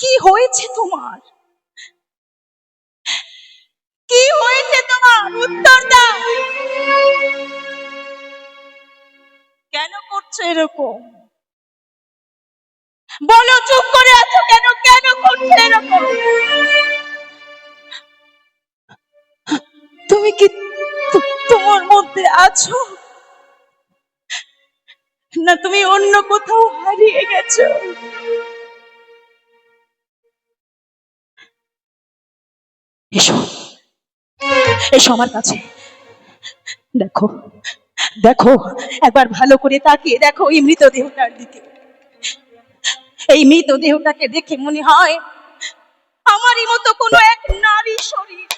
কি হয়েছে তোমার? কি হয়েছে তোমার? উত্তর দাও। কেন করছ এরকম? বলো, চুপ করে আছো কেন? কেন করছ এরকম? তুমি কি তোমার মধ্যে আছো? না, তুমি অন্য কোথাও হারিয়ে গেছো। এসো। এসো আমার কাছে। দেখো দেখো, একবার ভালো করে তাকিয়ে দেখো এই মৃতদেহটার দিকে। এই মৃতদেহটাকে দেখে মনে হয় আমারই মতো কোনো এক নারী শরীর।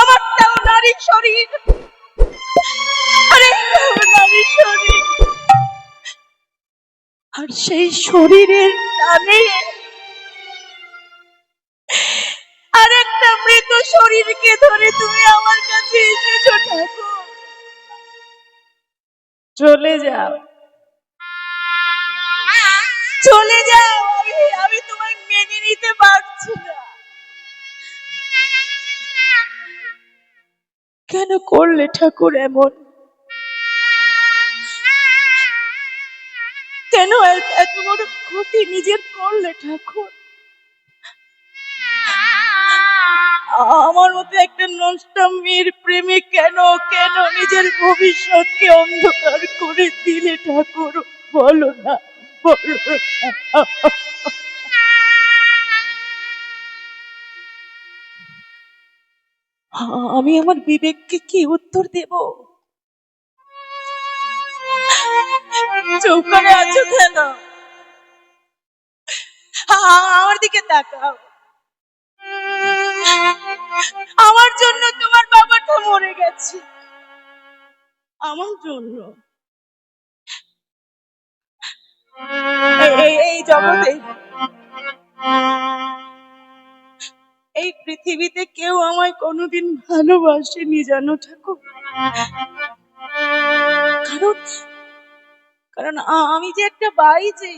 আমারটাও নারী শরীর। আর সেই শরীরের টানে আর একটা মৃত শরীরকে ধরে তুমি আমার কাছে এসেছ, ঠাকুর। চলে যাও। চলে যাও আমি তোমায় মেনে নিতে পারছি না। কেন করলে ঠাকুর এমন? কেন এত- বড় ক্ষতি নিজের করলে ঠাকুর। আমার মতো একটা নষ্ট মেয়ের প্রেমে কেন কেন নিজের ভবিষ্যৎকে অন্ধকার করে দিলে ঠাকুর? বলো না, বলো। আমি আমার বিবেককে কি উত্তর দেব? চুপ করে আছো কেন? আমার দিকে তাকাও। আমার জন্য তোমার বাবাটা মরে গেছে। আমার জন্য? এই- জগতে এই পৃথিবীতে কেউ আমায় কোনোদিন ভালোবাসেনি জানো ঠাকুর। কারণ কারণ আমি যে একটা বাইজি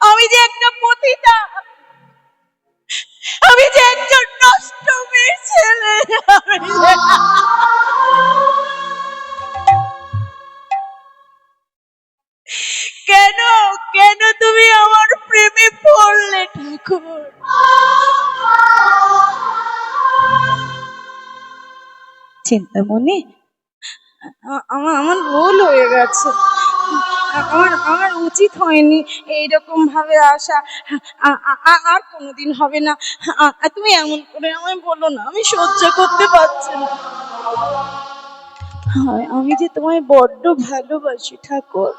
আমি যে একটা পতিতা, আমি যে একজন নষ্ট মেয়ের ছেলে কেন কেন তুমি আমার প্রেমে পড়লে ঠাকুর? চিন্তামণি আ- আমার আমার ভুল হয়ে গেছে। আমার আমার উচিত হয়নি এইরকম ভাবে আসা। আর কোনোদিন হবে না। তুমি এমন করে আমায় বলো না, আমি সহ্য করতে পারছি না। আমি যে তোমায় বড্ড ভালোবাসি, ঠাকুর।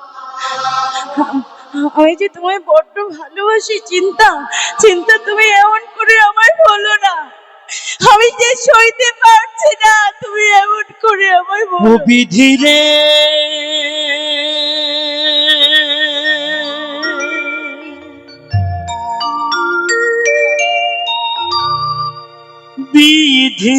আমি যে তোমায় বড্ড ভালোবাসি, চিন্তা চিন্তা তুমি এমন করে আমায় বলো না। আমি যে সইতে পারছি না তুমি এমন করে আমার মুভি ধীরে বিধি।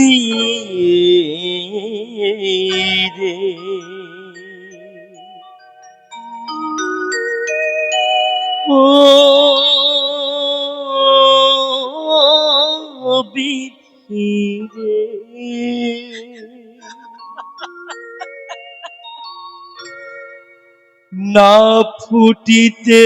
না ফুটিতে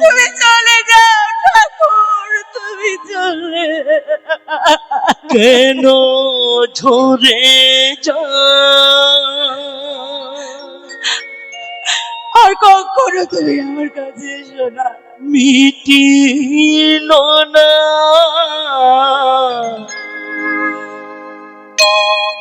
তুমি চলে যাও ঠাকুর তুমি চলে কেন ঝরে যা আর কখনো তুমি আমার কাছে এসো না। মিটিল না।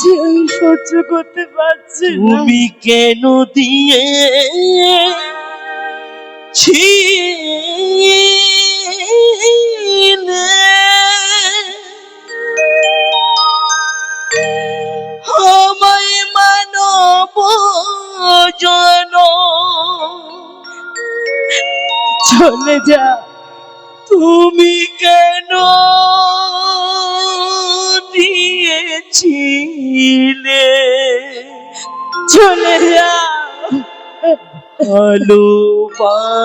যে আমি সহ্য করতে পারছি তুমি কেন দিয়ে ছিলে? আমায় মানব জন চলে যা। ভালোবাসা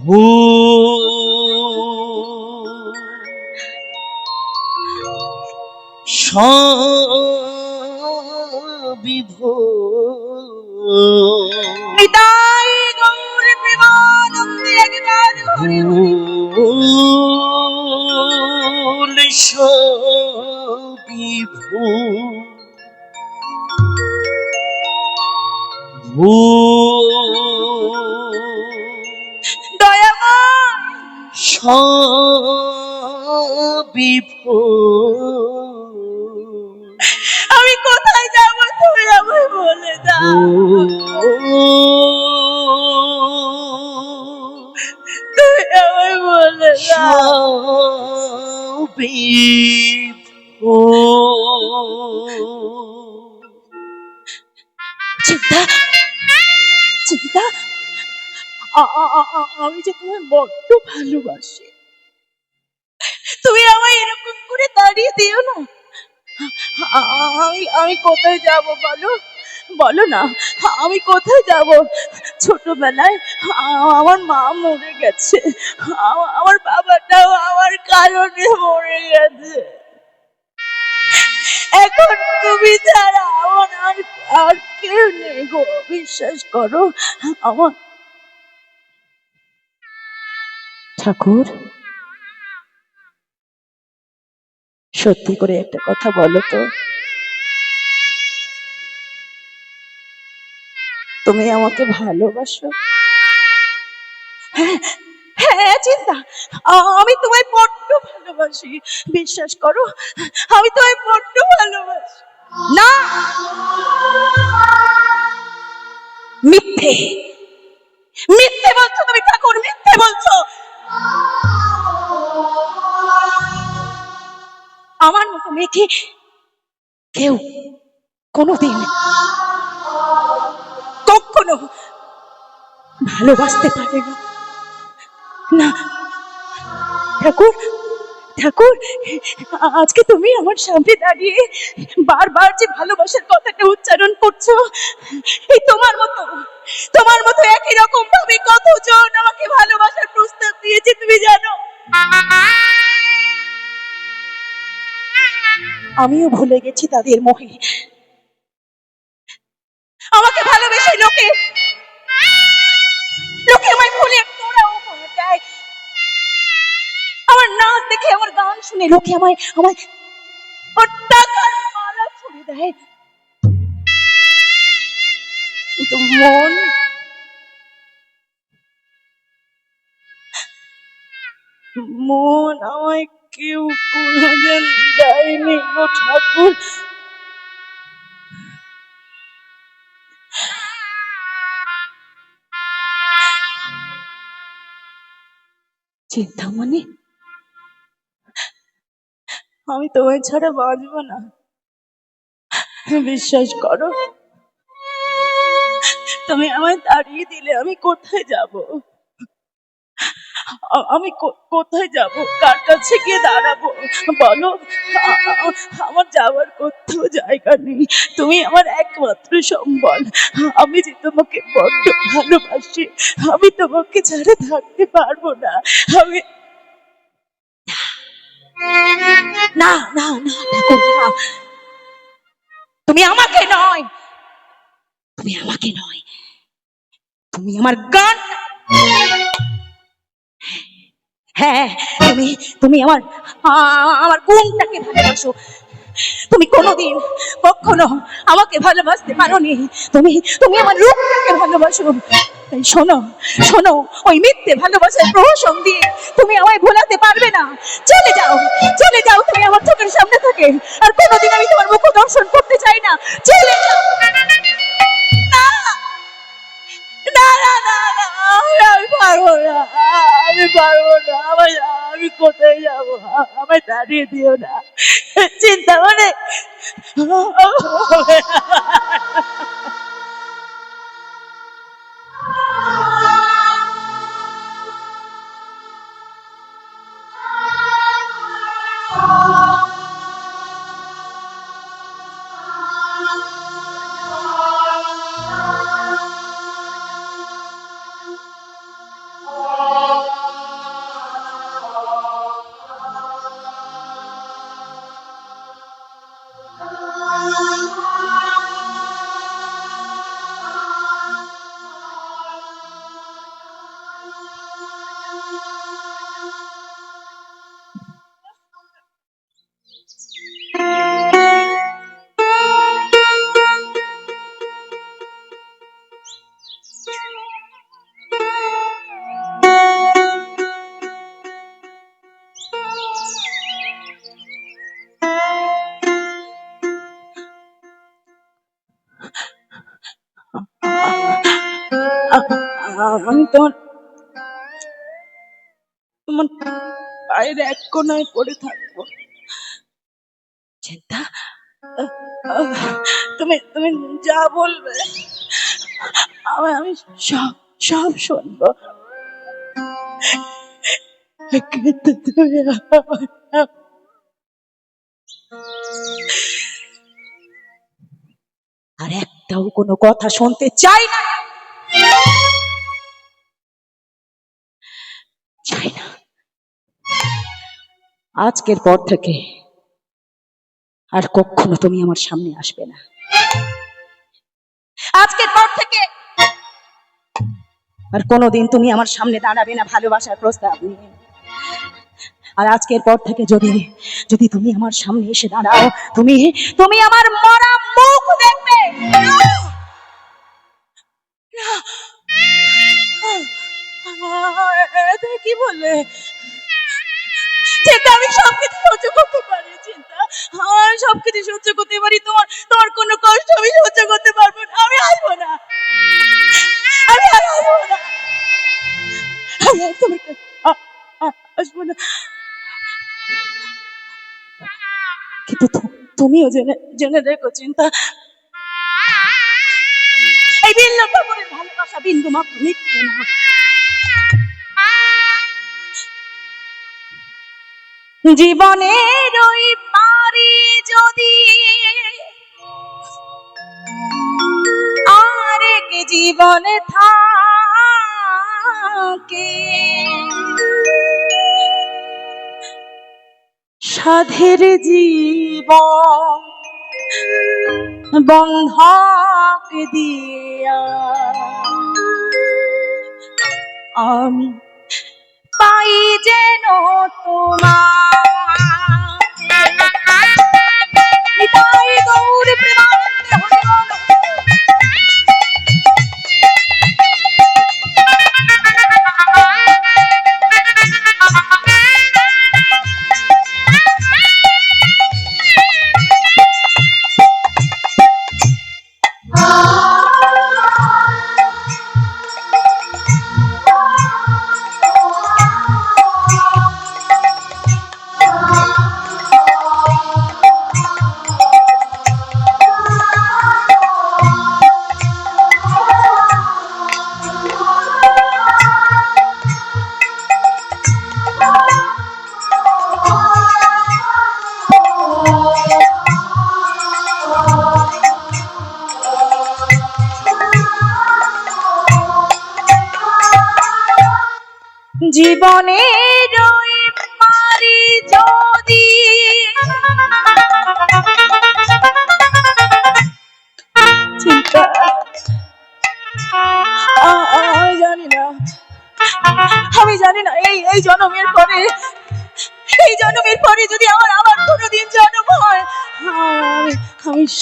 ভুল সবিভোর নিতাই সবিভোর। আমি কোথায় যাব তুমি আমায় বলে দাও। তুমি আমায় বলে দাও। চিন্তা চিন্তা? আমি যে তোমায় বড্ড ভালোবাসি। তুমি আমায় এরকম করে দাঁড়িয়ে দিও না। আমি আমি কোথায় যাব বলো? বলো না, আমি কোথায় যাব? ছোটবেলায় আমার মা মরে গেছে। আমার বাবাটাও আমার কারণে মরে গেছে। এখন তুমি ছাড়া আমার আর আর কেউ নেই গো, বিশ্বাস করো। আমার ঠাকুর, সত্যি করে একটা কথা বলো তো। তুমি আমাকে ভালোবাসো? হ্যাঁ চিন্তা? আমি তোমায় বড্ড ভালোবাসি। বিশ্বাস করো, আমি তোমায় বড্ড ভালোবাসি। না। মিথ্যে। মিথ্যে বলছো তুমি, ঠাকুর, মিথ্যে বলছো। আমার মতো মেয়েকে কেউ কোনোদিন কখনো ভালোবাসতে পারে না। না। ঠাকুর ঠাকুর, আজকে তুমি আমার সামনে দাঁড়িয়ে বারবার যে ভালোবাসার কথাটা উচ্চারণ করছ এই তোমার মতো তোমার মতো একই রকম ভাবে কতজন আমাকে ভালোবাসার প্রস্তাব দিয়েছে তুমি জানো। আমিও ভুলে গেছি তাদের মোহে। আমাকে ভালোবেসে লোকে লোকে আমায় ফুলের তোড়া উপহার দেয় আমার নাচ দেখে, আমার গান শুনে লোকে আমায় আমায় ওর টাকার মালা ছুড়ে দেয়। কিন্তু মন মন আমায় কেউ কোনোদিন দেয়নি গো ঠাকুর। চিন্তামণি আমি তোমায় ছাড়া বাঁচব না। বিশ্বাস করো। তুমি আমায় তাড়িয়ে দিলে আমি কোথায় যাব? আমি কোথায় যাব? কার কাছে গিয়ে দাঁড়াবো? বলো আমার যাওয়ার কোথাও জায়গা নেই। তুমি আমার একমাত্র সম্বল। আমি যে তোমাকে বড্ড ভালোবাসি, আমি তোমাকে ছাড়া থাকতে পারব না। আমি না না না তুমি আমাকে নয়। তুমি আমাকে নয়। তুমি আমার গান হ্যাঁ তুমি তুমি আমার আমার গুণটাকে ভালোবাসো। তুমি কোনোদিন কখনো আমাকে ভালোবাসতে পারোনি। তুমি তুমি আমার রূপটাকে ভালোবাসো। শোনো শোনো, ওই মিথ্যে ভালোবাসার প্রহসন দিয়ে তুমি আমায় ভোলাতে পারবে না। চলে যাও চলে যাও, তুমি আমার চোখের সামনে থেকে। আর কোনোদিন আমি তোমার মুখ দর্শন করতে চাই না। চলে যাও। না না না না না, আমি পারব না, আমি পারব না আমার আমি কোথায় যাব? আমায় দাঁড়িয়ে দিও না, চিন্তা মানে তোমার তোমার পায়ের এক কোনায় পড়ে থাকব। চিন্তা, তুমি তুমি যা বলবে আমি আমি সব সব শুনব। আর একটাও কোনো কথা শুনতে চাই না। চাই না আজকের পর থেকে আর কখনো তুমি আমার সামনে আসবে না। আজকের পর থেকে আর কোনোদিন তুমি আমার সামনে দাঁড়াবে না ভালোবাসার প্রস্তাব নিয়ে। আর আজকের পর থেকে যদি যদি তুমি আমার সামনে এসে দাঁড়াও, তুমি তুমি আমার মরা মুখ দেখবে। এটা কি বললে? চিন্তা, আমি সবকিছু সহ্য করতে পারি, চিন্তা। আমি সবকিছু সহ্য করতে পারি, তোমার তোমার কোনো কষ্ট আমি সহ্য করতে পারব না, আমি আসব না। আমি আসব না। আমি আ- আসব না। কিন্তু তুমিও জেনে জেনে রেখো চিন্তা। এই বিল্ল ঠাকুরের ভালোবাসা বিন্দু মাত্র মিথ্যে না। জীবনের ওই পারি যদি আরেক জীবনে থাকে সাধের জীবন বন্ধক দিয়া আমি পাই যেন তোমার জীবনের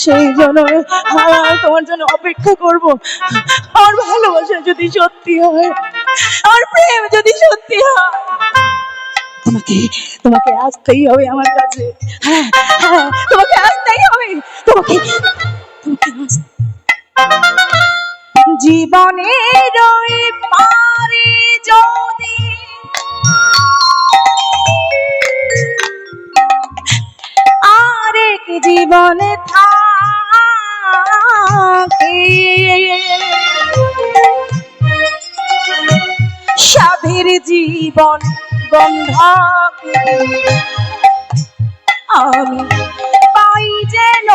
সেই জন্য আর তোমার জন্য অপেক্ষা করব। আমার ভালোবাসা যদি সত্যি হয় আমার প্রেম যদি সত্যি হয়, তোমাকে তোমাকে আসতেই হবে আমার কাছে। হ্যাঁ হ্যাঁ তোমাকে আসতেই হবে। তোমাকে তোমাকে জীবনের পারে যদি আরেক জীবনে সাধের জীবন বন্ধ। আমি পাই যেন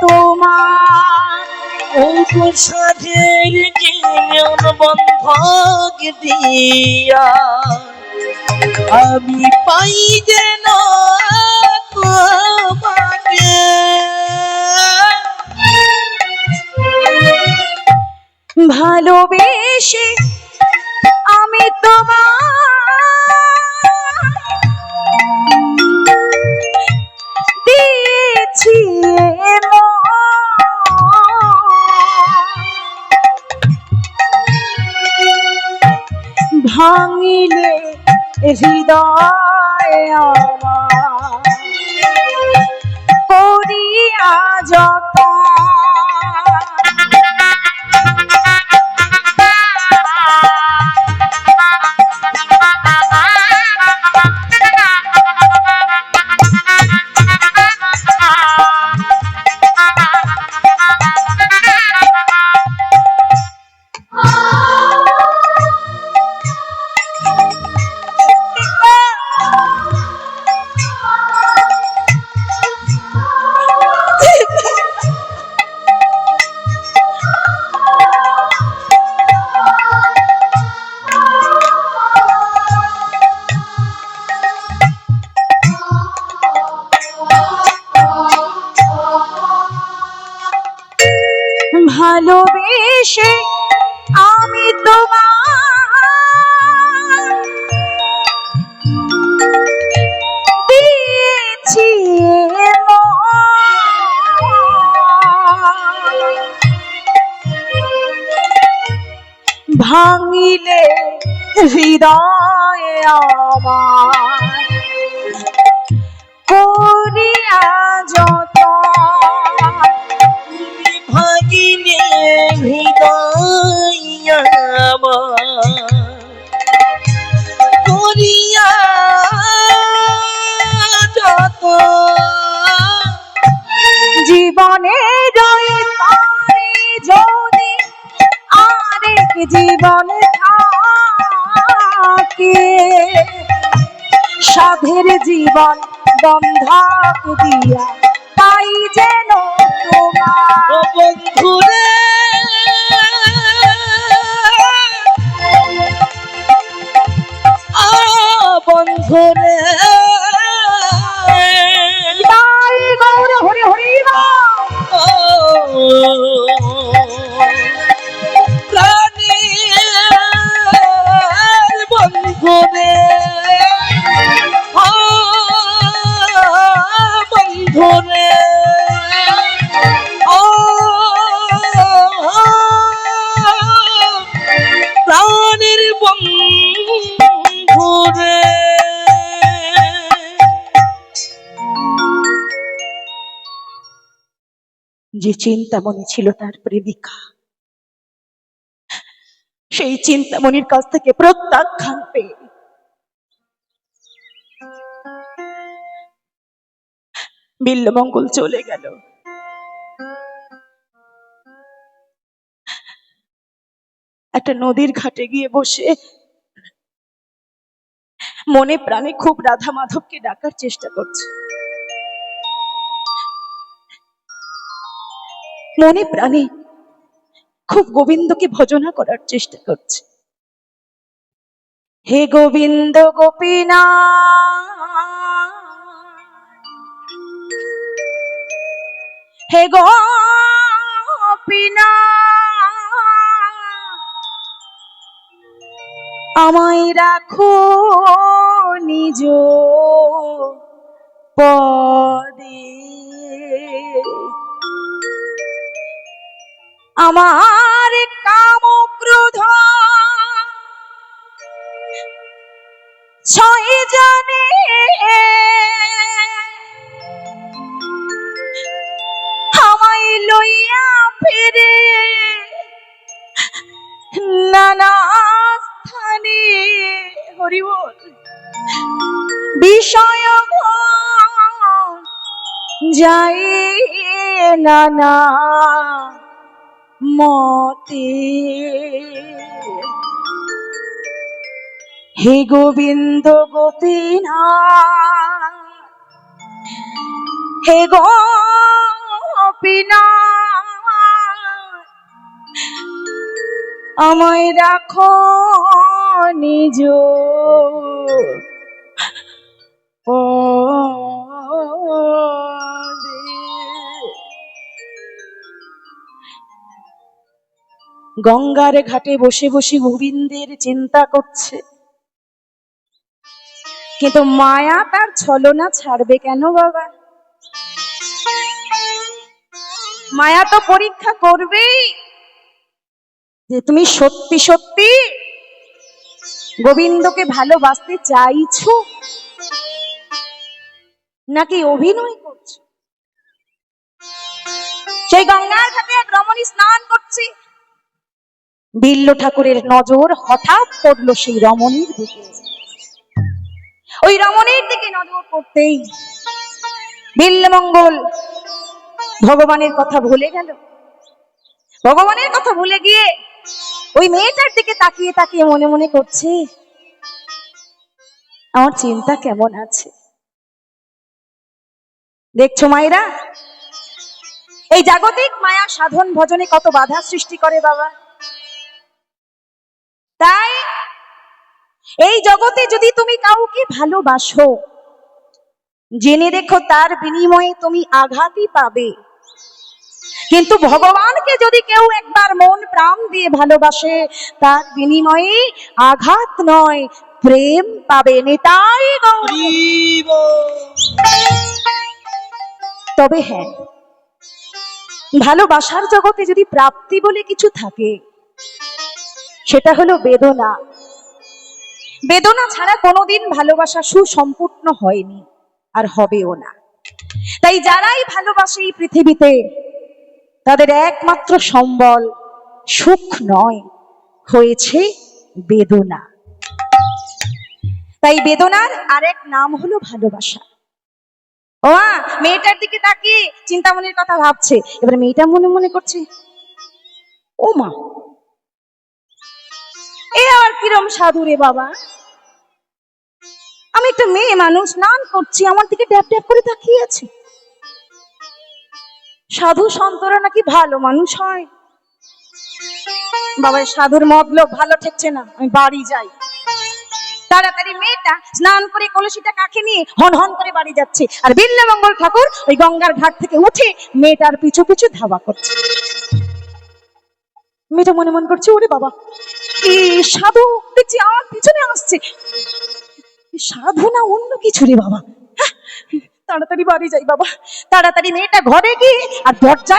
তোমার। সাধের জীবন বন্ধক দিয়া। আমি পাই যেন তোমাকে ভালোবেসে আমি তোমার দিয়েছি ভাঙিলে হৃদয় আমার। করিয়া যত ভালোবেসে আমি তোমার দিয়েছি ভাঙিলে হৃদয় আমার জীবন বন্ধক দিয়া পাই যেন তোমার। তাই গৌর হরি হরি। ও প্রাণের চিন্তামণি ছিল তার প্রেমিকা। সেই চিন্তামণির কাছ থেকে প্রত্যাখ্যান পেয়ে বিল্লমঙ্গল চলে গেল। একটা নদীর ঘাটে গিয়ে বসে মনে প্রাণে খুব রাধা মাধবকে ডাকার চেষ্টা করছে। মনে প্রাণে খুব গোবিন্দকে ভজনা করার চেষ্টা করছে। হে গোবিন্দ গোপীনা হে গোপীনা আমায় রাখো নিজ পদে। আমার কাম ক্রোধ ছয় জানে আমায় লইয়া ফিরে নানা স্থানে। হরিবল বিষয় যাই নানা হে গোবিন্দ গোপীনাথ হে গোপীনাথ আমায় রাখো নিজ গঙ্গার ঘাটে বসে বসে গোবিন্দের চিন্তা করছে। কিন্তু মায়া তার ছলনা ছাড়বে কেন বাবা? মায়া তো পরীক্ষা করবেই যে তুমি সত্যি সত্যি গোবিন্দকে ভালোবাসতে চাইছো নাকি অভিনয় করছ? সেই গঙ্গার ঘাটে এক রমণী স্নান করছে। বিল্ল ঠাকুরের নজর হঠাৎ পড়ল সেই রমণীর দিকে। ওই রমণীর দিকে নজর পড়তেই বিল্লমঙ্গল ভগবানের কথা ভুলে গেল। ভগবানের কথা ভুলে গিয়ে ওই মেয়েটার দিকে তাকিয়ে তাকিয়ে মনে মনে করছে, আমার চিন্তা কেমন আছে? দেখছ মায়েরা? এই জাগতিক মায়া সাধন ভজনে কত বাধা সৃষ্টি করে বাবা। তাই এই জগতে যদি তুমি কাউকে ভালোবাসো জেনে রেখো তার বিনিময়ে তুমি আঘাতই পাবে। কিন্তু ভগবানকে যদি কেউ একবার মন প্রাণ দিয়ে ভালোবাসে তার বিনিময়ে আঘাত নয় প্রেম পাবে নেতাই তবে হ্যাঁ ভালোবাসার জগতে যদি প্রাপ্তি বলে কিছু থাকে সেটা হলো বেদনা। বেদনা ছাড়া কোনোদিন ভালোবাসা সুসম্পূর্ণ হয়নি আর হবেও না। তাই যারাই ভালোবাসে এই পৃথিবীতে, তাদের একমাত্র সম্বল সুখ নয়, হয়েছে বেদনা। তাই বেদনার আরেক নাম হলো ভালোবাসা। ও মেয়েটার দিকে তাকিয়ে চিন্তামণির কথা ভাবছে। এবার মেয়েটা মনে মনে করছে, ও মা, এ আর কিরম সাধু রে বাবা? একটা মেয়ে মানুষ স্নান করছি, আমার দিকে ড্যাপ ড্যাপ করে তাকিয়ে আছে। সাধু সন্তরা নাকি ভালো মানুষ হয়? বাবা সাধুর মতলব ভালো ঠেকছে না, আমি বাড়ি যাই। তাড়াতাড়ি মেয়েটা স্নান করে কলসিটা কাকে নিয়ে হন হন করে বাড়ি যাচ্ছে। আর বিল্লমঙ্গল ঠাকুর ওই গঙ্গার ঘাট থেকে উঠে মেয়েটার পিছু পিছু ধাবা করছে। মেয়েটা মনে মনে করছে, ওরে বাবা, এই সাধু দেখছি আমার পিছনে আসছে। সাধু না অন্য কিছু রে বাবা। হ্যাঁ, তাড়াতাড়ি বাড়ি যাই বাবা। তাড়াতাড়ি মেয়েটা ঘরে গিয়ে আর দরজা